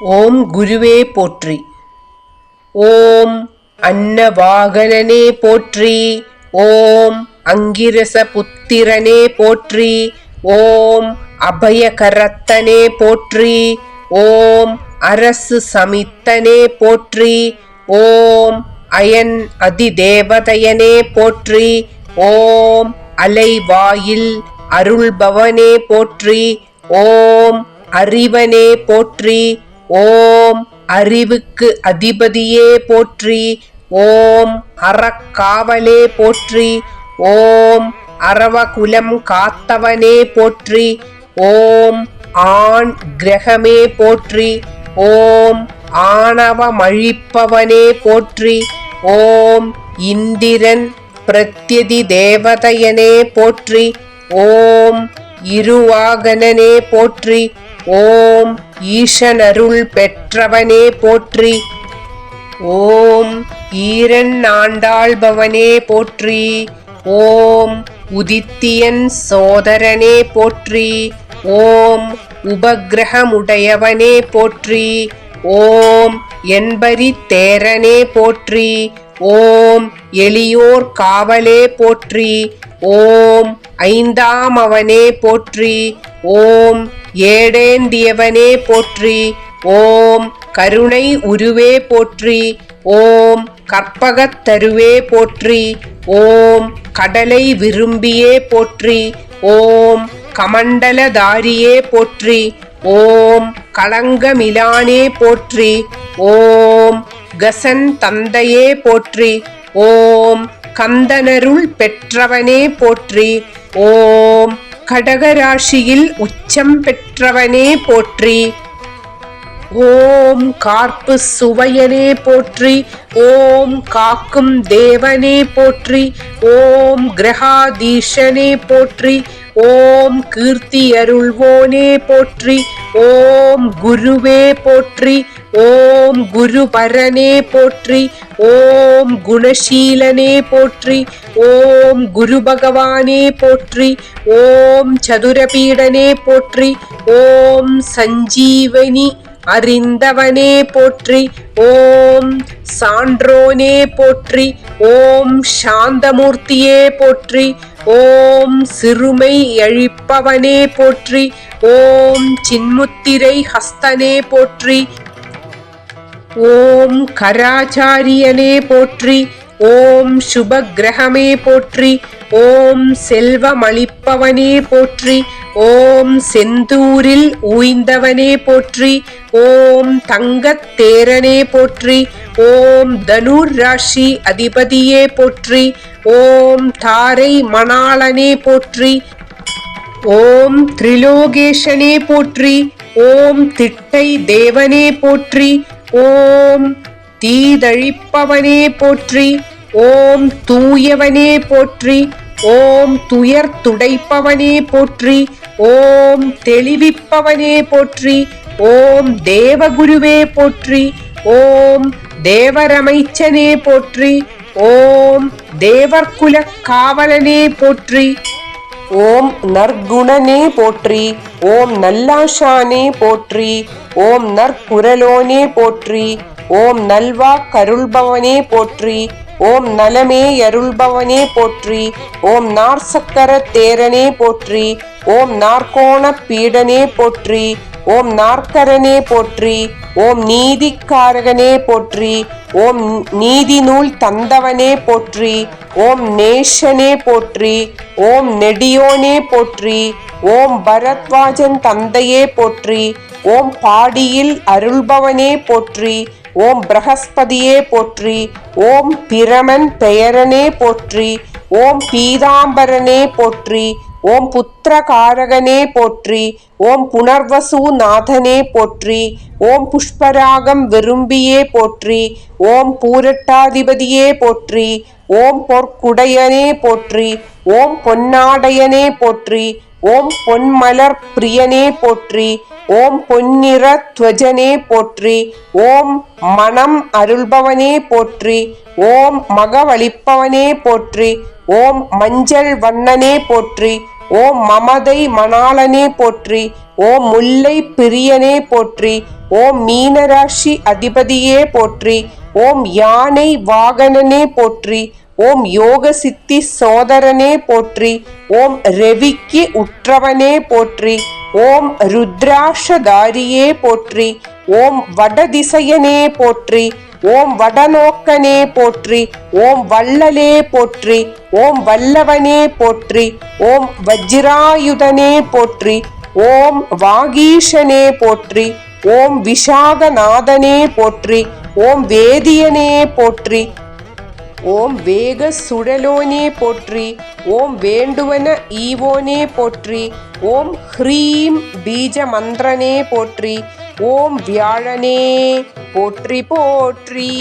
ஓம் குருவே போற்றி. ஓம் அன்னவாகனனே போற்றி. ஓம் அங்கிரச புத்திரனே போற்றி. ஓம் அபயகரத்தனே போற்றி. ஓம் அரசு சமித்தனே போற்றி. ஓம் அயன் அதிதேவதையனே போற்றி. ஓம் அலைவாயில் அருள்பவனே போற்றி. ஓம் அறிவனே போற்றி. ஓம் அறிவுக்கு அதிபதியே போற்றி ஓம் அறக்காவலே போற்றி ஓம் அரவகுலம் காத்தவனே போற்றி ஓம் ஆண் கிரகமே போற்றி ஓம் ஆணவமழிப்பவனே போற்றி ஓம் இந்திரன் பிரத்யதி தேவதையனே போற்றி ஓம் இருவாகனனே போற்றி ஓம் ஈசனருள் பெற்றவனே போற்றி. ஓம் ஈரன் ஆண்டாள்பவனே போற்றி. ஓம் உதித்தியன் சோதரனே போற்றி. ஓம் உபகிரகமுடையவனே போற்றி. ஓம் என்பரி தேரனே போற்றி. ஓம் எளியோர் காவலே போற்றி ஓம் ஐந்தாம் அவனே போற்றி ஓம் ஏடேந்தியவனே போற்றி ஓம் கருணை உருவே போற்றி ஓம் கற்பகத்தருவே போற்றி ஓம் கடலை விரும்பியே போற்றி ஓம் கமண்டலதாரியே போற்றி ஓம் களங்கமிலானே போற்றி ஓம் கசன் தந்தையே போற்றி ஓம் கந்தனருள் பெற்றவனே போற்றி. ஓம் கடகராசியில் உச்சம் பெற்றவனே போற்றி. ஓம் கார்ப்பு சுவையனே போற்றி. ஓம் காக்கும் தேவனே போற்றி. ஓம் கிரகாதீஷனே போற்றி. ஓம் கீர்த்தி அருள்வோனே போற்றி. ஓம் குருவே போற்றி ஓம் குருபரனே போற்றி ஓம் குணசீலனே போற்றி ஓம் குரு பகவானே போற்றி ஓம் சதுரபீடனே போற்றி ஓம் சஞ்சீவனி அறிந்தவனே போற்றி ஓம் சான்றோனே போற்றி ஓம் சாந்தமூர்த்தியே போற்றி ஓம் சிறுமை அழிப்பவனே போற்றி ஓம் சின்முத்திரை ஹஸ்தனே போற்றி ஓம் கராச்சாரியனே போற்றி ஓம் சுபக்கிரகமே போற்றி ஓம் செல்வமளிப்பவனே போற்றி ஓம் செந்தூரில் ஊய்ந்தவனே போற்றி ஓம் தங்கத் தேரனே போற்றி ஓம் தனுர் ராசி அதிபதியே போற்றி ஓம் தாரை மணாளனே போற்றி ஓம் திரிலோகேஷனே போற்றி ஓம் திட்டை தேவனே போற்றி ஓம் தீதழிப்பவனே போற்றி ஓம் தூயவனே போற்றி ஓம் துயர் துடைப்பவனே போற்றி ஓம் தெளிவிப்பவனே போற்றி ஓம் தேவகுருவே போற்றி ஓம் தேவரமைச்சனே போற்றி ஓம் தேவர்குல காவலனே போற்றி ஓம் நற்குணனே போற்றி ஓம் நல்லாஷானே போற்றி ஓம் நற்குரலோனே போற்றி ஓம் நல்வா கருள்பவனே போற்றி ஓம் நலமே அருள்பவனே போற்றி ஓம் நார்சக்கர தேரனே போற்றி ஓம் நாற்கோண பீடனே போற்றி ஓம் நாற்கரனே போற்றி ஓம் நீதிக்காரகனே போற்றி ஓம் நீதி நூல் தந்தவனே போற்றி ஓம் நேஷனே போற்றி ஓம் நெடியோனே போற்றி ஓம் பரத்வாஜன் தந்தையே போற்றி ஓம் பாடியில் அருள்பவனே போற்றி ஓம் பிரகஸ்பதியே போற்றி ஓம் பிரமன் பெயரனே போற்றி ஓம் பீதாம்பரனே போற்றி ஓம் புத்திரகாரகனே போற்றி ஓம் புனர்வசு நாதனே போற்றி ஓம் புஷ்பராகம் விரும்பியே போற்றி ஓம் பூரட்டாதிபதியே போற்றி ஓம் பொற்குடையனே போற்றி ஓம் பொன்னாடையனே போற்றி ஓம் பொன்மலர் பிரியனே போற்றி ஓம் பொன்னிற துவஜனே போற்றி ஓம் மனம் அருள்பவனே போற்றி ஓம் மகவழிப்பவனே போற்றி ஓம் மஞ்சள் வண்ணனே போற்றி ஓம் மமதை மணாளனே போற்றி ஓம் முல்லை பிரியனே போற்றி ஓம் மீனராசி அதிபதியே போற்றி ஓம் யானை வாகனனே போற்றி ஓம் யோக சித்தி சோதரனே போற்றி ஓம் ரவிக்கு உற்றவனே போற்றி ஓம் ருத்ராஷதாரியே போற்றி ஓம் வடதிசையனே போற்றி ஓம் வடநோக்கனே போற்றி ஓம் வள்ளலே போற்றி ஓம் வல்லவனே போற்றி ஓம் வஜ்ராயுதனே போற்றி ஓம் வாகீஷனே போற்றி ஓம் விஷாகநாதனே போற்றி ஓம் வேதியனே போற்றி. ஓம் வேக சுழலோனே போற்றி. ஓம் வேண்டுவன ஈவோனே போற்றி. ஓம் ஹ்ரீம் பீஜ மந்திரனே போற்றி. ஓம் வியாழனே போற்றி போற்றி.